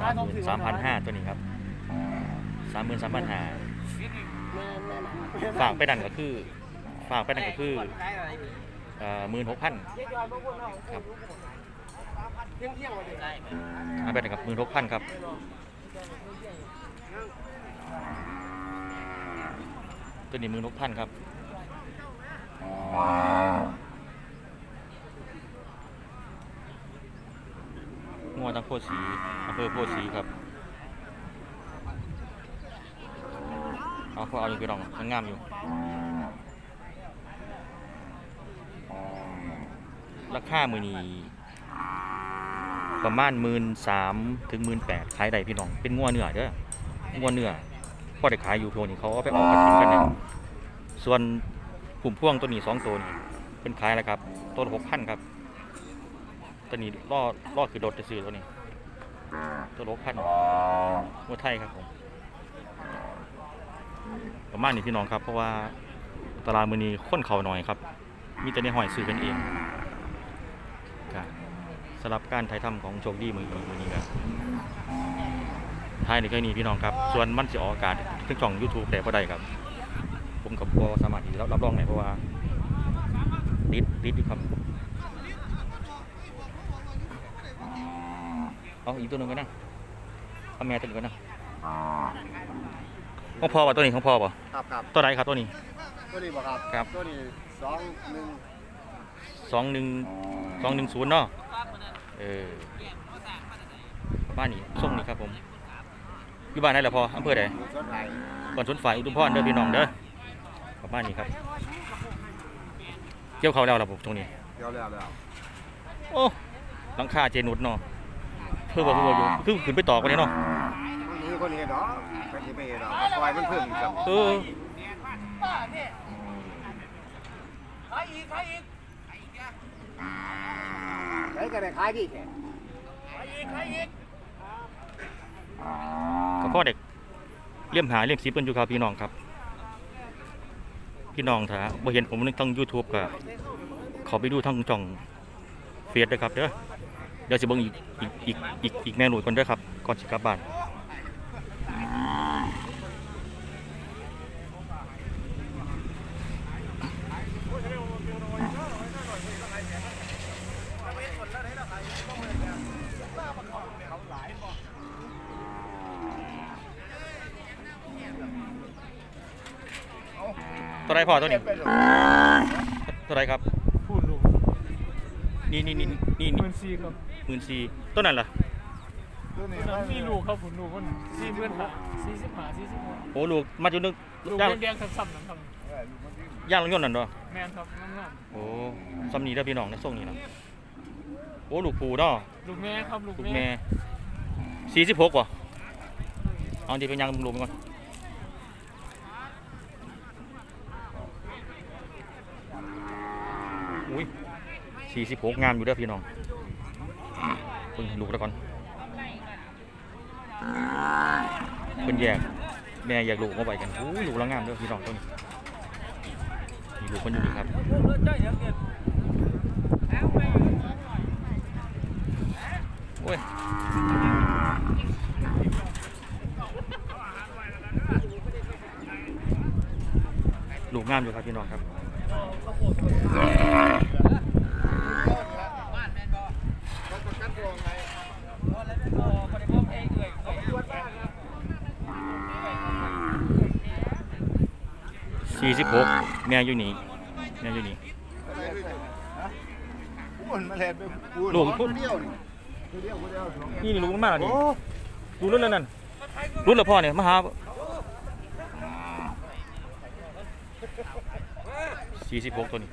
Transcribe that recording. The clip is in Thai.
สามหมื่นสามพันห้าตัวนี้ครับสามหมื่นสามพันห้าฝากไปดันก็คือ ฝากไปดันก็คือหมื่นหกพันครับเอาไปดันกับหมื่นหกพันครับตัวนี้หมื่นหกพันครับ งัวตั้งโพธิ์สีอำเภอโพธิ์สีครับ เอาพอเอาอยู่พี่น้องมันงามอยู่ ราคามือนี้ประมาณหมื่นสามถึงหมื่นแปดขายได้พี่น้อง เป็นงัวเนื้อเด้องัวเนื้อพ่อได้ขายอยู่โทนี่เขาเอาไปออกกระถิ่นกันเนี่ยส่วนผุ่มพ่วงตัวนี้สองตัวนี้เป็นขายแล้วครับ ตัวหกพันครับ ตัวนี้ล่อล่อคือรถจะซื้อตัวนี้ตัวรถพันมัวไทยครับผมประมาณนี้พี่น้องครับ เพราะว่าตลาดมือนี้ค้นเขาหน่อยครับ มีแต่ในหอยซื้อกันเองครับสำหรับการถ่ายทำของโชคดีมือมือนี้ครับถ่ายในแค่นี้พี่น้องครับ ส่วนมันจะออกอากาศทึงช่อง YouTube แต่พอได้ครับ ผมกับพอสามารถที่จะรับรองไหนเพราะว่าติดติดอยู่ครับ เอาอีกตัวหนึ่งกันนะเอาแม่ตัวหนึ่งกันนะของพ่อป่ะตัวนี้ของพ่อป่ะครับครับตัวไหนครับตัวนี้ ตัวนี้บ่ครับครับ ตัวนี้สองหนึ่งสองหนึ่งสองหนึ่งศูนย์เนาะเออบ้านนี้ส่งนี่ครับผมอยู่บ้านไหนล่ะพ่ออำเภอใดมีส่วนไหนก่อนสวนฝ่ายอุทุมพรเด้อพี่น้องเด้อประมาณนี้ครับเกี่ยวเขาวแล้วล่ะผมตรงนี้เดี๋ยวแล้วแล้วโอ้หลังคาเจนุดเนาะ เพื่อบอกเพื่อบอกอยู่คือขึ้นไปต่อกันเนาะมันมีคนเห็นดอกไปเห็นไปเห็นดอกปล่อยมันเพิ่มอีกครับเออไหนก็ได้ขายดีแค่กับพ่อเด็กเลี่ยมหาเลี่ยมซีเปิ้นอยู่ครับพี่น้องครับ พี่น้องถ้าบ่เห็นผมในทาง YouTube ก็ขาไปดูทางจ่องเฟซด้วยครับเด้อ เดี๋ยวสิเบิ่งอีกอีกอีกอีกอีกแม่หนุ่ยก่อนด้อครับ ก่อนสิกลับบ้านตัวไรพอตัวนี้ตัวไรครับ นี่นี่นี่นี่หมื่นสี่ครับหมื่นสี่ต้นนั้นล่ะตัวนี้คนนั้นมีลูกครับผมลูกมันสี่หมื่นห้าสี่สิบห้าสี่สิบหกโอ้ลูกมาจุนึกลูกย่างแดงๆซ้ำๆนะครับย่างลงยนต์นั่นเนาะแมนครับงามโอ้ซ้ำนี้ได้อพี่น้องนะส่งนี้นะโอ้ลูกปูเนาะ ๆลูกแม่ครับลูกลูกแม่แม่สี่สิบหกว่ะเอาดีเป็นยังลูกไปก่อนอุ้ย สี่สิบหกงามอยู่เด้อพี่น้องเพิ่งลูกแล้วก่อนเพิ่นแยกแม่แยกลูกมาไว้กันอุ้ยลูกแล้วงามเด้อพี่น้องตัวนี้มีลูกคนอยู่นี่ครับโอ้ยลูกงามอยู่ครับพี่น้องครับ สี่สิบหกแม่อยู่นี่แม่อยู่นี่มันมาแลนไปพูดลูกพูดเดียวนี่ตัวเดียวตัวเดียวนี่นี่ลูกมันมากโอ้นี่ดูรุ่นแล้วนั่นรุ่นแล้วพ่อเนี่ยมาหาสี่สิบหกตัวนี้